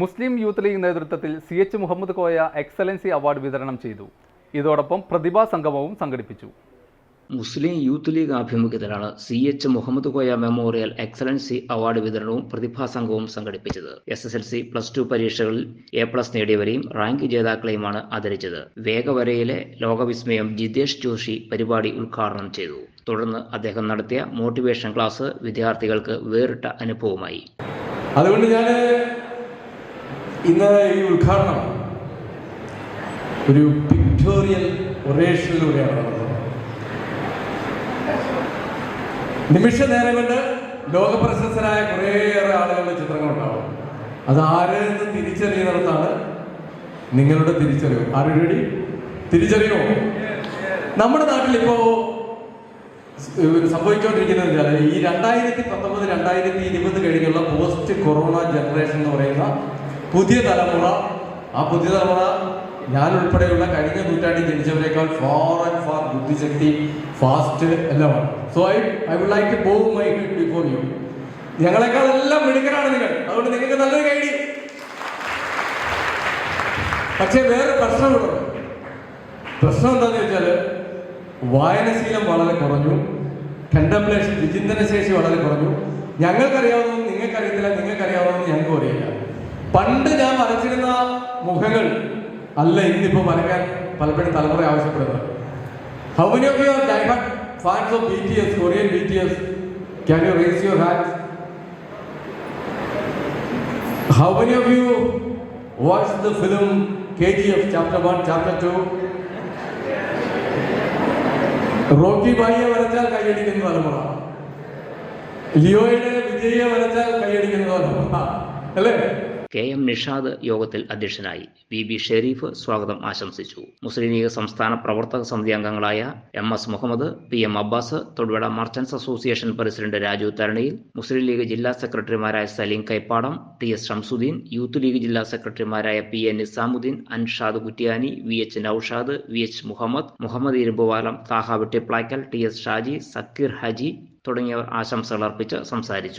മുസ്ലിം youth league നേതൃത്വത്തിൽ C H Muhammad Koya excellency award വിതരണം ചെയ്തു. ഇതോടൊപ്പം പ്രതിഭാ സംഗമവും സംഘടിപ്പിച്ചു. മുസ്ലിം യൂത്ത് ലീഗ് ആഭിമുഖ്യത്തിലാണ് C H Muhammad Koya memorial excellency award വിതരണവും പ്രതിഭാസംഘവും സംഘടിപ്പിച്ചത്. S S L C plus two പരീക്ഷകളിൽ എ പ്ലസ് നേടിയവരെയും റാങ്ക് ജേതാക്കളെയുമാണ് ആദരിച്ചത്. വേഗവരയിലെ ലോകവിസ്മയം ജിതേഷ് ജോഷി പരിപാടി ഉദ്ഘാടനം ചെയ്തു. തുടർന്ന് അദ്ദേഹം നടത്തിയ മോട്ടിവേഷൻ ക്ലാസ് വിദ്യാർത്ഥികൾക്ക് വേറിട്ട അനുഭവമായി അതുകൊണ്ട് ഞാൻ ഇന്ന് ഈ ഉദ്ഘാടനം ഒരു പിക്ടോറിയൽ ഒറേഷനിലൂടെയാണ് നടന്നത്. നിമിഷ നേരം കൊണ്ട് ലോകപ്രശസ്തരായ കുറേയേറെ ആളുകളുടെ ചിത്രങ്ങളുണ്ടാവും അത് ആരെന്ന് തിരിച്ചറിയുന്നിടത്താണ് നിങ്ങളുടെ തിരിച്ചറിവ്. ആരുടെ തിരിച്ചറിയോ നമ്മുടെ നാട്ടിൽ ഇപ്പോ ഒരു സംഭവിച്ചുകൊണ്ടിരിക്കുന്നത് വെച്ചാൽ ഈ രണ്ടായിരത്തി പത്തൊമ്പത് രണ്ടായിരത്തി ഇരുപത് കഴിഞ്ഞുള്ള പോസ്റ്റ് കൊറോണ ജനറേഷൻ എന്ന് പറയുന്ന പുതിയ തലമുറ ആ പുതിയ തലമുറ ഞാൻ ഉൾപ്പെടെയുള്ള കഴിഞ്ഞ നൂറ്റാണ്ടിൽ ജനിച്ചവരെക്കാൾ ഫോർ ആൻഡ് ഫാർ ബുദ്ധിശക്തി ഫാസ്റ്റ് എല്ലാമാണ്. So I I would like bow my head before you ഞങ്ങളെക്കാൾ എല്ലാം മിടുക്കനാണ് നിങ്ങൾ. അതുകൊണ്ട് നിങ്ങൾക്ക് നല്ലൊരു കൈഡി പക്ഷേ വേറെ പ്രശ്നമുണ്ട്. പ്രശ്നം എന്താണെന്ന് വെച്ചാൽ വായനശീലം വളരെ കുറഞ്ഞു കണ്ടംപ്ലേഷൻ വിചിന്തന ശേഷി വളരെ കുറഞ്ഞു. ഞങ്ങൾക്കറിയാവുന്നതും നിങ്ങൾക്കറിയത്തില്ല നിങ്ങൾക്കറിയാവുന്നതും ഞങ്ങൾക്കും അറിയില്ല. പണ്ട് ഞാൻ വരച്ചിരുന്ന മുഖങ്ങൾ അല്ല ഇന്നിപ്പോ വരയ്ക്കാൻ പലപ്പോഴും തലമുറ ആവശ്യപ്പെടുന്നത്. How many of your diehard fans of B T S Korean B T S can you raise your hands how many of you watch the film K G F chapter one chapter two Rocky ബായിയെ വരച്ചാൽ കൈയടിക്കുന്ന തലമുറ. ലിയോയുടെ വിജയെ വരച്ചാൽ കൈയടിക്കുന്ന തലമുറ. അല്ലേ? K M Nishad യോഗത്തിൽ അധ്യക്ഷനായി വി ബി ഷെരീഫ് സ്വാഗതം ആശംസിച്ചു. മുസ്ലിം ലീഗ് സംസ്ഥാന പ്രവർത്തക സമിതി അംഗങ്ങളായ M S Muhammad P M Abbas Thodupuzha merchants association president Raju തരണിയിൽ മുസ്ലിം ലീഗ് ജില്ലാ സെക്രട്ടറിമാരായ Saleem Kaippadam T S Shamsuddeen youth league ജില്ലാ സെക്രട്ടറിമാരായ P N Nizamuddeen Anshad Kuttiyani V H Noushad V H Muhammad Muhammad Irumbuvalam Thaha Vettiplackal T S Shaji Sakkeer Haji തുടങ്ങിയവർ ആശംസകൾ അർപ്പിച്ച് സംസാരിച്ചു.